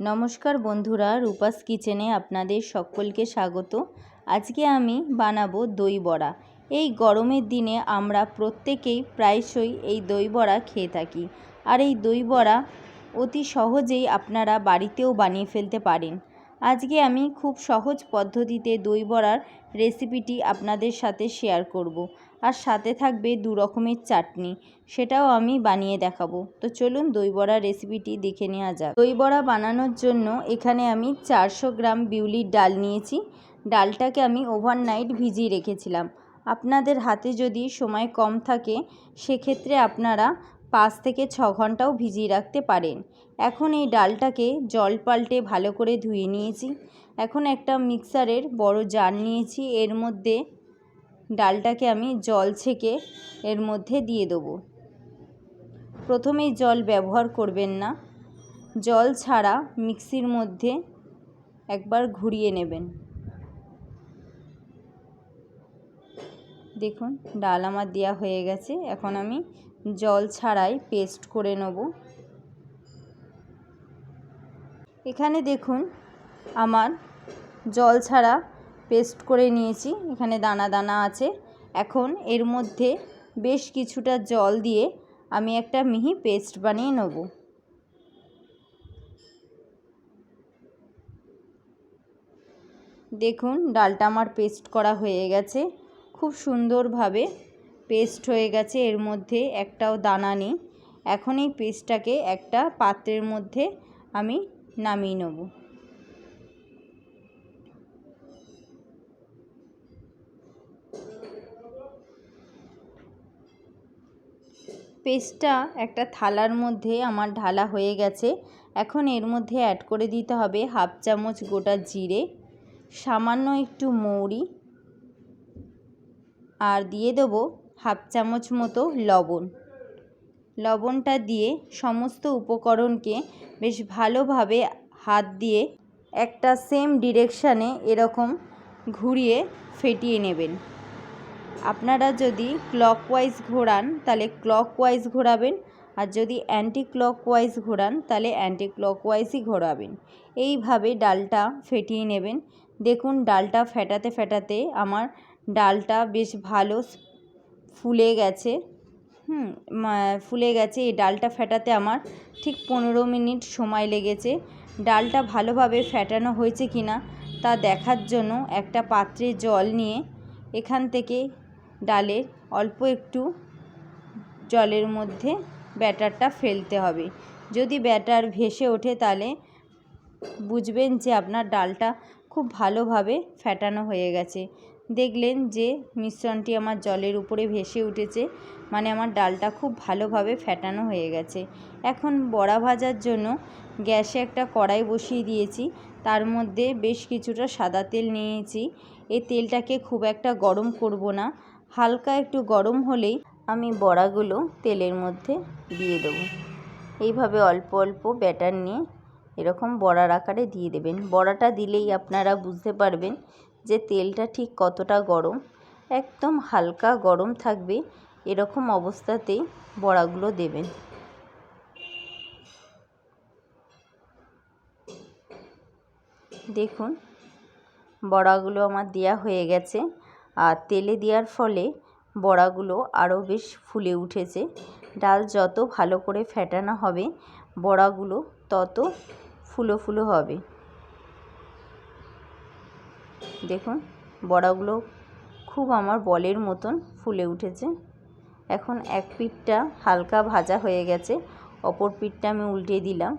নমস্কার বন্ধুরা, রূপাস কিচেনে আপনাদের সকলকে স্বাগত। আজকে আমি বানাবো দই বড়া। এই গরমের দিনে আমরা প্রত্যেকেই প্রায়শই এই দই বড়া খেয়ে থাকি। আর এই দই বড়া অতি সহজেই আপনারা বাড়িতেও বানিয়ে ফেলতে পারেন। আজকে আমি খুব সহজ পদ্ধতিতে দই বড়ার রেসিপিটি আপনাদের সাথে শেয়ার করব। আর সাথে থাকবে দু রকমের চাটনি, সেটাও আমি বানিয়ে দেখাবো। তো চলুন দই বড়ার রেসিপিটি দেখে নেওয়া যাক। দই বড়া বানানোর জন্য এখানে আমি চারশো গ্রাম বিউলির ডাল নিয়েছি। ডালটাকে আমি ওভারনাইট ভিজিয়ে রেখেছিলাম। আপনাদের হাতে যদি সময় কম থাকে, সেক্ষেত্রে আপনারা পাঁচ থেকে ছ ঘন্টাও ভিজিয়ে রাখতে পারেন। এখন এই ডালটাকে জল পাল্টে ভালো করে ধুয়ে নিয়েছি। এখন একটা মিক্সারের বড় জার নিয়েছি। এর মধ্যে ডালটাকে আমি জল ছেঁকে এর মধ্যে দিয়ে দেবো। প্রথমেই জল ব্যবহার করবেন না। জল ছাড়া মিক্সির মধ্যে একবার ঘুরিয়ে নেবেন। দেখুন, ডাল আমার দেওয়া হয়ে গেছে। এখন আমি জল ছাড়াই পেস্ট করে নেব। এখানে দেখুন, আমার জল ছাড়া পেস্ট করে নিয়েছি, এখানে দানা দানা আছে। এখন এর মধ্যে বেশ কিছুটা জল দিয়ে আমি একটা মিহি পেস্ট বানিয়ে নেব। দেখুন, ডালটা আমার পেস্ট করা হয়ে গেছে। খুব সুন্দরভাবে পেস্ট হয়ে গেছে, এর মধ্যে একটাও দানা নেই। এখন এই পেস্টটাকে একটা পাত্রের মধ্যে আমি নামিয়ে নেব। পেস্টটা একটা থালার মধ্যে আমার ঢালা হয়ে গেছে। এখন এর মধ্যে অ্যাড করে দিতে হবে হাফ চামচ গোটা জিরে, সামান্য একটু মৌরি আর দিয়ে দেবো হাফ চামচ মতো লবণ। লবণটা দিয়ে সমস্ত উপকরণকে বেশ ভালোভাবে হাত দিয়ে একটা সেম ডিরেকশানে এরকম ঘুরিয়ে ফেটিয়ে নেবেন। আপনারা যদি ক্লকওয়াইজ ঘোরান, তাহলে ক্লকওয়াইজ ঘোরাবেন। আর যদি অ্যান্টি ক্লকওয়াইজ ঘোরান, তাহলে অ্যান্টি ক্লকওয়াইজই ঘোরাবেন। এইভাবে ডালটা ফেটিয়ে নেবেন। দেখুন, ডালটা ফেটাতে ফেটাতে আমার ডালটা বেশ ভালো ফুলে গেছে। হুম ফুলে গেছে। এই ডালটা ফেটাতে আমার ঠিক পনেরো মিনিট সময় লেগেছে। ডালটা ভালোভাবে ফেটানো হয়েছে কি না তা দেখার জন্য একটা পাত্রে জল নিয়ে এখান থেকে ডালের অল্প একটু জলের মধ্যে ব্যাটারটা ফেলতে হবে। যদি ব্যাটার ভেসে ওঠে তাহলে বুঝবেন যে আপনার ডালটা খুব ভালোভাবে ফ্যাটানো হয়ে গেছে। দেখলেন যে মিশ্রণটি আমার জলের উপরে ভেসে উঠেছে মানে আমার ডালটা খুব ভালোভাবে ফ্যাটানো হয়ে গেছে। এখন বড়া ভাজার জন্য গ্যাসে একটা কড়াই বসিয়ে দিয়েছি, তার মধ্যে বেশ কিছুটা সাদা তেল নিয়েছি। এই তেলটাকে খুব একটা গরম করব না হালকা একটু গরম হলেই আমি বড়াগুলো তেলের মধ্যে দিয়ে দেবো। এইভাবে অল্প অল্প ব্যাটার নিয়ে এরকম বড়ার আকারে দিয়ে দেবেন। বড়াটা দিলেই আপনারা বুঝতে পারবেন যে তেলটা ঠিক কতটা গরম। একদম হালকা গরম থাকবে এরকম অবস্থাতেই বড়াগুলো দেবেন। দেখুন, বড়াগুলো আমার দেওয়া হয়ে গেছে। আর তেলে দেওয়ার ফলে বড়াগুলো আরও বেশ ফুলে উঠেছে। ডাল যত ভালো করে ফেটানো হবে, বড়াগুলো তত ফুলো ফুলো হবে। দেখুন, বড়াগুলো খুব আমার বলের মতন ফুলে উঠেছে। এখন এক পিঠটা হালকা ভাজা হয়ে গেছে, অপর পিঠটা আমি উল্টে দিলাম।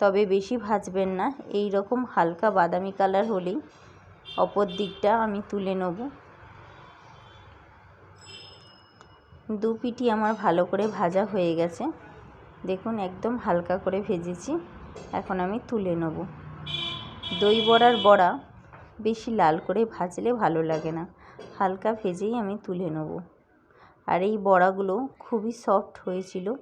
তবে বেশি ভাজবেন না এই রকম হালকা বাদামি কালার হলেই অপর দিকটা আমি তুলে নেব। দু পিঠি আমার ভালো করে ভাজা হয়ে গেছে। দেখুন, একদম হালকা করে ভেজেছি। এখন আমি তুলে নেব। দই বড়ার বড়া বেশি লাল করে ভাজলে ভালো লাগে না। হালকা ভেজেই আমি তুলে নেব। আর এই বড়াগুলো খুবই সফট হয়েছিল।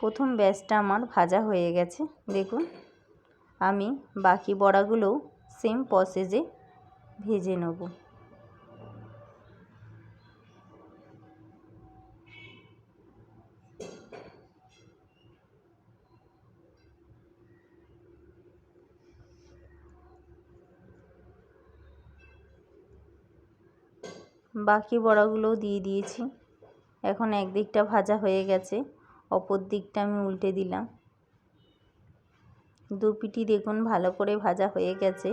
প্রথম ব্যাচটা আমার ভাজা হয়ে গেছে। দেখুন, আমি বাকি বড়াগুলোও সেম প্রসেসে ভেজে নেব। বাকি বড়াগুলোও দিয়ে দিয়েছি। এখন একদিকটা ভাজা হয়ে গেছে, অপর দিকটা আমি উল্টে দিলাম। দু পিটি দেখুন ভালো করে ভাজা হয়ে গেছে।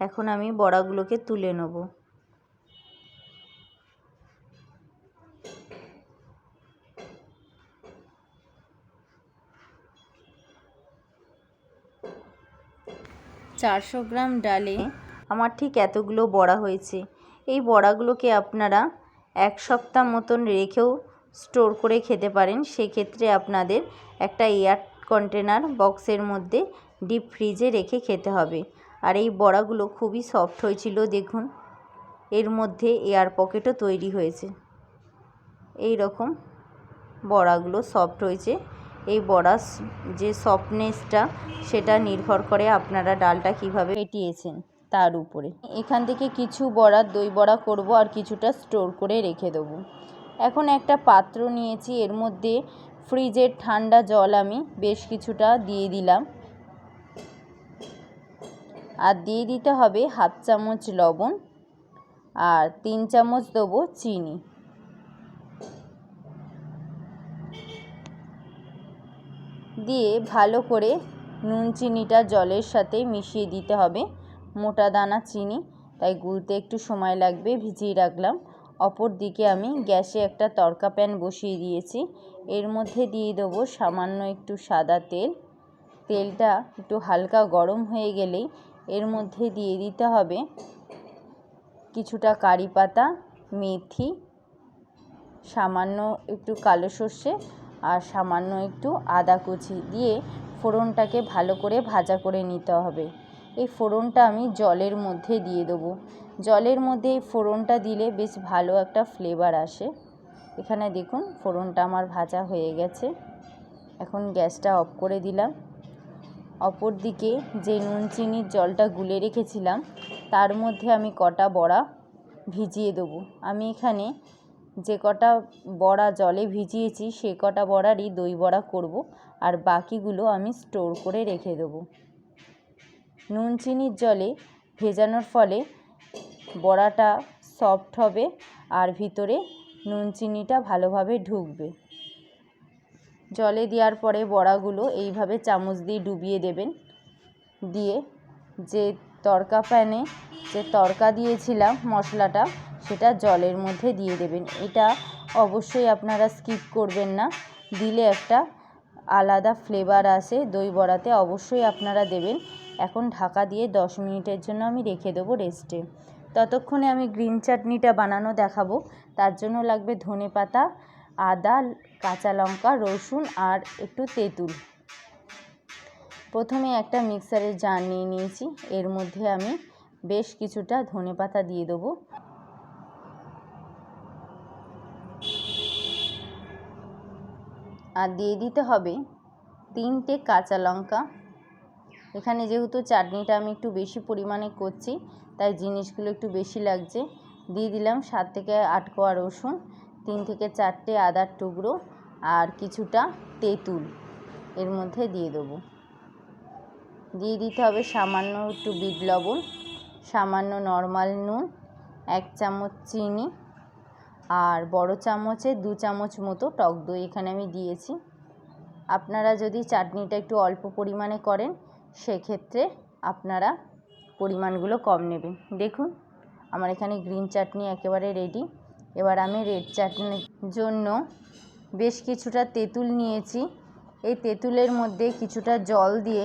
এখন আমি বড়াগুলোকে তুলে নেব। চারশো গ্রাম ডালে আমার ঠিক এতগুলো বড়া হয়েছে। এই বড়াগুলোকে আপনারা এক সপ্তাহ মতন রেখেও স্টোর করে খেতে পারেন। সেক্ষেত্রে আপনাদের একটা এয়ার কন্টেনার বক্সের মধ্যে ডিপ ফ্রিজে রেখে খেতে হবে। আর এই বড়াগুলো খুবই সফট হয়েছিল, দেখুন। এর মধ্যে এয়ার পকেটও তৈরি হয়েছে। এই রকম বড়াগুলো সফট হয়েছে। এই বড়া যে সফটনেসটা, সেটা নির্ভর করে আপনারা ডালটা কীভাবে পেটিয়েছেন। তার উপরে। এখান থেকে কিছু বড়া দই বড়া করব আর কিছুটা স্টোর করে রেখে দেবো। এখন একটা পাত্র নিয়েছি, এর মধ্যে ফ্রিজের ঠান্ডা জল আমি বেশ কিছুটা দিয়ে দিলাম। আর দিয়ে দিতে হবে হাফ চামচ লবণ আর তিন চামচ দেবো চিনি। দিয়ে ভালো করে নুন, চিনিটা জলের সাথে মিশিয়ে দিতে হবে। মোটা দানা চিনি, তাই গুলতে একটু সময় লাগবে, ভিজিয়ে রাখলাম। অপর দিকে আমি গ্যাসে একটা তড়কা প্যান বসিয়ে দিয়েছি। এর মধ্যে দিয়ে দেবো সামান্য একটু সাদা তেল। তেলটা একটু হালকা গরম হয়ে গেলেই এর মধ্যে দিয়ে দিতে হবে কিছুটা কারি পাতা, মেথি, সামান্য একটু কালো সর্ষে আর সামান্য একটু আদা কুচি দিয়ে ফোড়নটাকে ভালো করে ভাজা করে নিতে হবে। এই ফোড়নটা আমি জলের মধ্যে দিয়ে দেবো। জলের মধ্যে এই ফোড়নটা দিলে বেশ ভালো একটা ফ্লেভার আসে। এখানে দেখুন, ফোড়নটা আমার ভাজা হয়ে গেছে। এখন গ্যাসটা অফ করে দিলাম। অপর দিকে যে নুন চিনির জলটা গুলে রেখেছিলাম, তার মধ্যে আমি কটা বড়া ভিজিয়ে দেবো। আমি এখানে যে কটা বড়া জলে ভিজিয়েছি, সে কটা বড়ারই দই বড়া করব, আর বাকিগুলো আমি স্টোর করে রেখে দেবো। নুন চিনির জলে ভেজানোর ফলে বড়াটা সফট হবে আর ভিতরে নুন চিনিটা ভালোভাবে ঢুকবে। জলে দেওয়ার পরে বড়াগুলো এইভাবে চামচ দিয়ে ডুবিয়ে দেবেন। দিয়ে যে তরকা প্যানে যে তরকা দিয়েছিলাম মশলাটা, সেটা জলের মধ্যে দিয়ে দেবেন। এটা অবশ্যই আপনারা স্কিপ করবেন না। দিলে একটা আলাদা ফ্লেভার আসে, দই বড়াতে অবশ্যই আপনারা দেবেন। এখন ঢাকা দিয়ে দশ মিনিটের জন্য আমি রেখে দেবো রেস্টে ততক্ষণে আমি গ্রিন চাটনিটা বানানো দেখাবো। তার জন্য লাগবে ধনে পাতা, আদা, কাঁচা লঙ্কা, রসুন আর একটু তেঁতুল। প্রথমে একটা মিক্সারের জার নিয়ে নিয়েছি। এর মধ্যে আমি বেশ কিছুটা ধনে পাতা দিয়ে দেবো। আর দিয়ে দিতে হবে তিনটে কাঁচা লঙ্কা। এখানে যেহেতু চাটনিটা আমি একটু বেশি পরিমাণে করছি, তাই জিনিসগুলো একটু বেশি লাগছে। দিয়ে দিলাম সাত থেকে আট কোয়া রসুন, তিন থেকে চারটে আদার টুকরো আর কিছুটা তেঁতুল এর মধ্যে দিয়ে দেবো। দিয়ে দিতে হবে সামান্য একটু বিট লবণ, সামান্য নর্মাল নুন, এক চামচ চিনি আর বড় চামচে দু চামচ মতো টক দই এখানে আমি দিয়েছি। আপনারা যদি চাটনিটা একটু অল্প পরিমাণে করেন সেক্ষেত্রে আপনারা পরিমাণগুলো কম নেবেন। দেখুন, আমার এখানে গ্রিন চাটনি একেবারে রেডি এবার আমি রেড চাটনির জন্য বেশ কিছুটা তেঁতুল নিয়েছি। এই তেঁতুলের মধ্যে কিছুটা জল দিয়ে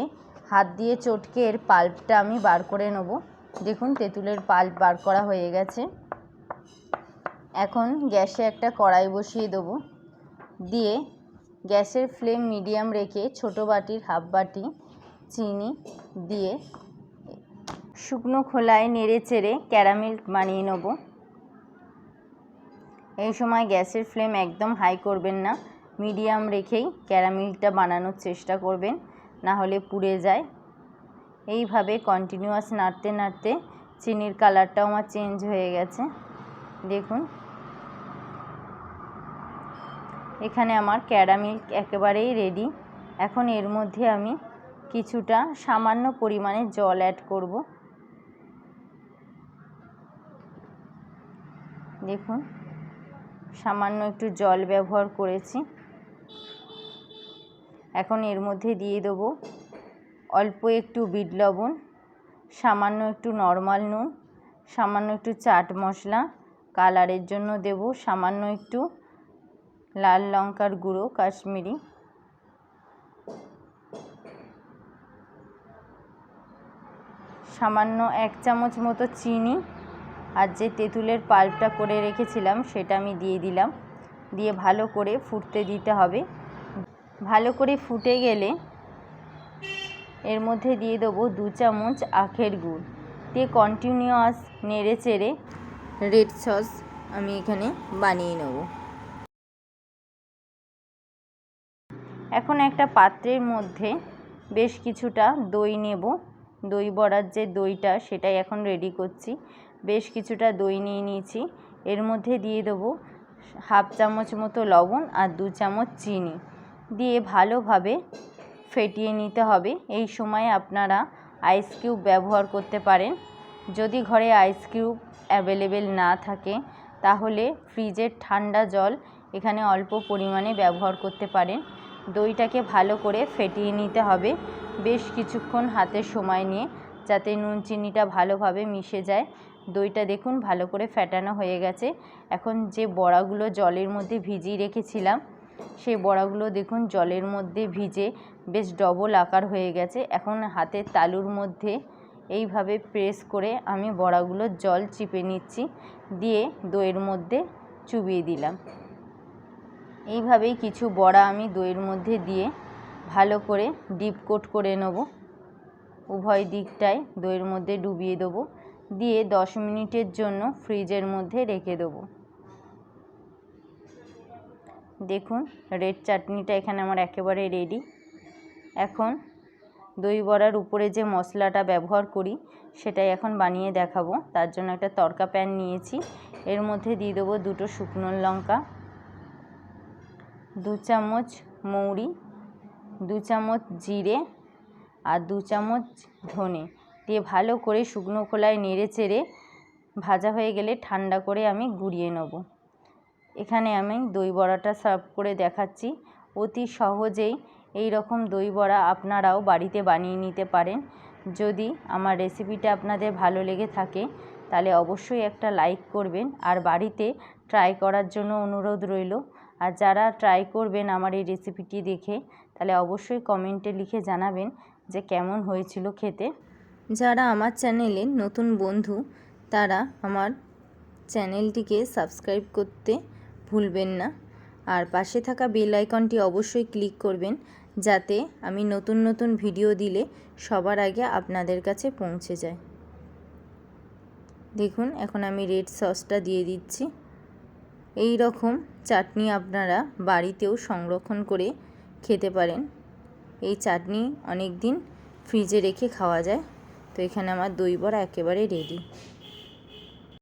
হাত দিয়ে চটকে এর পাল্পটা আমি বার করে নেব। দেখুন, তেঁতুলের পাল্প বার করা হয়ে গেছে। এখন গ্যাসে একটা কড়াই বসিয়ে দেবো। দিয়ে গ্যাসের ফ্লেম মিডিয়াম রেখে ছোটো বাটির হাফ বাটি চিনি দিয়ে শুকনো খোলায় নেড়ে চেড়ে ক্যারামেল বানিয়ে নেব। এই সময় গ্যাসের ফ্লেম একদম হাই করবেন না, মিডিয়াম রেখেই ক্যারামেলটা বানানোর চেষ্টা করবেন, না হলে পুড়ে যায়। এইভাবে কন্টিনিউয়াস নাড়তে নাড়তে চিনির কালারটাও আমার চেঞ্জ হয়ে গেছে। দেখুন। এখানে আমার ক্যারামেল একেবারেই রেডি এখন এর মধ্যে আমি কিছুটা সামান্য পরিমাণে জল অ্যাড করব। দেখুন, সামান্য একটু জল ব্যবহার করেছি। এখন এর মধ্যে দিয়ে দেবো অল্প একটু বিট লবণ, সামান্য একটু নর্মাল নুন, সামান্য একটু চাট মশলা কালারের জন্য দেব সামান্য একটু লাল লঙ্কার গুঁড়ো, কাশ্মীরি। সামান্য এক চামচ মতো চিনি আর যে তেঁতুলের পাল্পটা করে রেখেছিলাম সেটা আমি দিয়ে দিলাম। দিয়ে ভালো করে ফুটতে দিতে হবে। ভালো করে ফুটে গেলে এর মধ্যে দিয়ে দেবো দু চামচ আখের গুড়। দিয়ে কন্টিনিউয়াস নেড়ে চেড়ে রেড সস আমি এখানে বানিয়ে নেব। এখন একটা পাত্রের মধ্যে বেশ কিছুটা দই নেব। দই বড়ার যে দইটা সেটাই এখন রেডি করছি। বেশ কিছুটা দই নিয়ে নিয়েছি। এর মধ্যে দিয়ে দেবো হাফ চামচ মতো লবণ আর দু চামচ চিনি। দিয়ে ভালোভাবে ফেটিয়ে নিতে হবে। এই সময় আপনারা আইস কিউব ব্যবহার করতে পারেন। যদি ঘরে আইস কিউব অ্যাভেলেবেল না থাকে, তাহলে ফ্রিজের ঠান্ডা জল এখানে অল্প পরিমাণে ব্যবহার করতে পারেন। দইটাকে ভালো করে ফেটিয়ে নিতে হবে। বেশ কিছুক্ষণ হাতে সময় নিয়ে যাতে নুন চিনিটা ভালোভাবে মিশে যায়। দইটা দেখুন ভালো করে ফেটানো হয়ে গেছে। এখন যে বড়াগুলো জলের মধ্যে ভিজিয়ে রেখেছিলাম, সেই বড়াগুলো দেখুন জলের মধ্যে ভিজে বেশ ডবল আকার হয়ে গেছে। এখন হাতের তালুর মধ্যে এইভাবে প্রেস করে আমি বড়াগুলো জল চিপে নিচ্ছি, দিয়ে দইয়ের মধ্যে চুবিয়ে দিলাম। এইভাবেই কিছু বড়া আমি দইয়ের মধ্যে দিয়ে ভালো করে ডিপ কোট করে নেব। উভয় দিকটাই দইয়ের মধ্যে ডুবিয়ে দেবো। দিয়ে দশ মিনিটের জন্য ফ্রিজের মধ্যে রেখে দেবো। দেখুন, রেড চাটনিটা এখানে আমার একেবারে রেডি। এখন দই বড়ার উপরে যে মশলাটা ব্যবহার করি, সেটাই এখন বানিয়ে দেখাবো। তার জন্য একটা তড়কা প্যান নিয়েছি। এর মধ্যে দিয়ে দেবো দুটো শুকনো লঙ্কা। দু চামচ মৌরি, দু চামচ জিরে আর দু চামচ ধনে। দিয়ে ভালো করে শুকনো খোলায় নেড়ে চেড়ে ভাজা হয়ে গেলে ঠান্ডা করে আমি গুঁড়িয়ে নেব। এখানে আমি দই বড়াটা সার্ভ করে দেখাচ্ছি। অতি সহজেই এই রকম দই বড়া আপনারাও বাড়িতে বানিয়ে নিতে পারেন। যদি আমার রেসিপিটা আপনাদের ভালো লেগে থাকে, তাহলে অবশ্যই একটা লাইক করবেন। আর বাড়িতে ট্রাই করার জন্য অনুরোধ রইল। আর যারা ট্রাই করবেন আমার এই রেসিপিটি দেখে, তাহলে অবশ্যই কমেন্টে লিখে জানাবেন যে কেমন হয়েছিল খেতে। যারা আমার চ্যানেলে নতুন বন্ধু, তারা আমার চ্যানেলটিকে সাবস্ক্রাইব করতে ভুলবেন না। আর পাশে থাকা বেল আইকনটি অবশ্যই ক্লিক করবেন, যাতে আমি নতুন নতুন ভিডিও দিলে সবার আগে আপনাদের কাছে পৌঁছে যায়। দেখুন, এখন আমি রেড সসটা দিয়ে দিচ্ছি। এই রকম চাটনি আপনারা বাড়িতেও সংরক্ষণ করে খেতে পারেন। এই চাটনি অনেক দিন ফ্রিজে রেখে খাওয়া যায়। তো এখানে আমার দই বড়া একেবারে রেডি